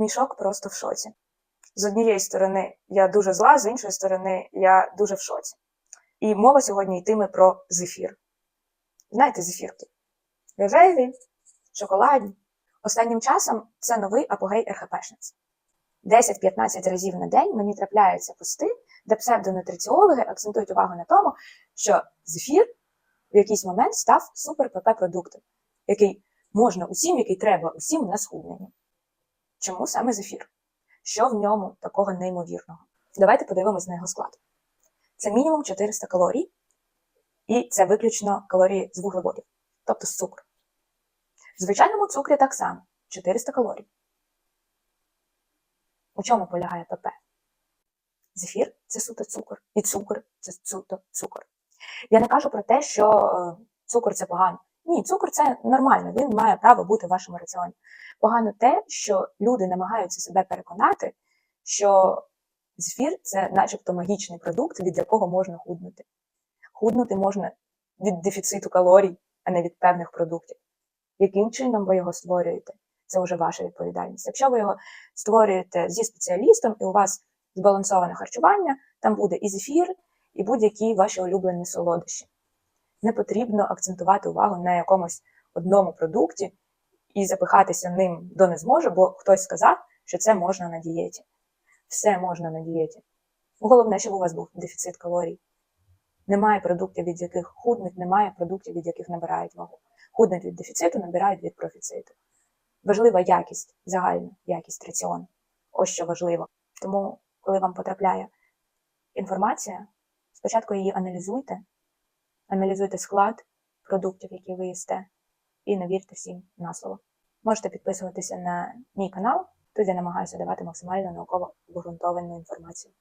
Мішок просто в шоці. З однієї сторони, я дуже зла, з іншої сторони, я дуже в шоці. І мова сьогодні йтиме про зефір. Знаєте, зефірки? Рожеві, шоколадні. Останнім часом це новий апогей РХПшниць. 10-15 разів на день мені трапляються пости, де псевдонутриціологи акцентують увагу на тому, що зефір в якийсь момент став супер-ПП-продуктом, який можна усім, який треба усім на схуднення. Чому саме зефір? Що в ньому такого неймовірного? Давайте подивимось на його склад. Це мінімум 400 калорій, і це виключно калорії з вуглеводів, тобто з цукру. В звичайному цукрі так само 400 калорій. У чому полягає ПП? Зефір це суто цукор, і цукор це суто цукор. Я не кажу про те, що е, цукор це погано. Ні, цукор це нормально, він має право бути в вашому раціоні. Погано те, що люди намагаються себе переконати, що зефір це начебто магічний продукт, від якого можна худнути. Худнути можна від дефіциту калорій, а не від певних продуктів. Яким чином ви його створюєте? Це вже ваша відповідальність. Якщо ви його створюєте зі спеціалістом, і у вас збалансоване харчування, там буде і зефір, і будь-які ваші улюблені солодощі. Не потрібно акцентувати увагу на якомусь одному продукті і запихатися ним до не зможе, бо хтось сказав, що це можна на дієті. Все можна на дієті. Головне, щоб у вас був дефіцит калорій. Немає продуктів, від яких худнуть, немає продуктів, від яких набирають вагу. Худнуть від дефіциту, набирають від профіциту. Важлива якість, загальна якість раціону. Ось що важливо. Тому, коли вам потрапляє інформація, спочатку її аналізуйте, аналізуйте склад продуктів, які ви їсте, і не вірте всім на слово. Можете підписуватися на мій канал, тут я намагаюся давати максимально науково обґрунтовану інформацію.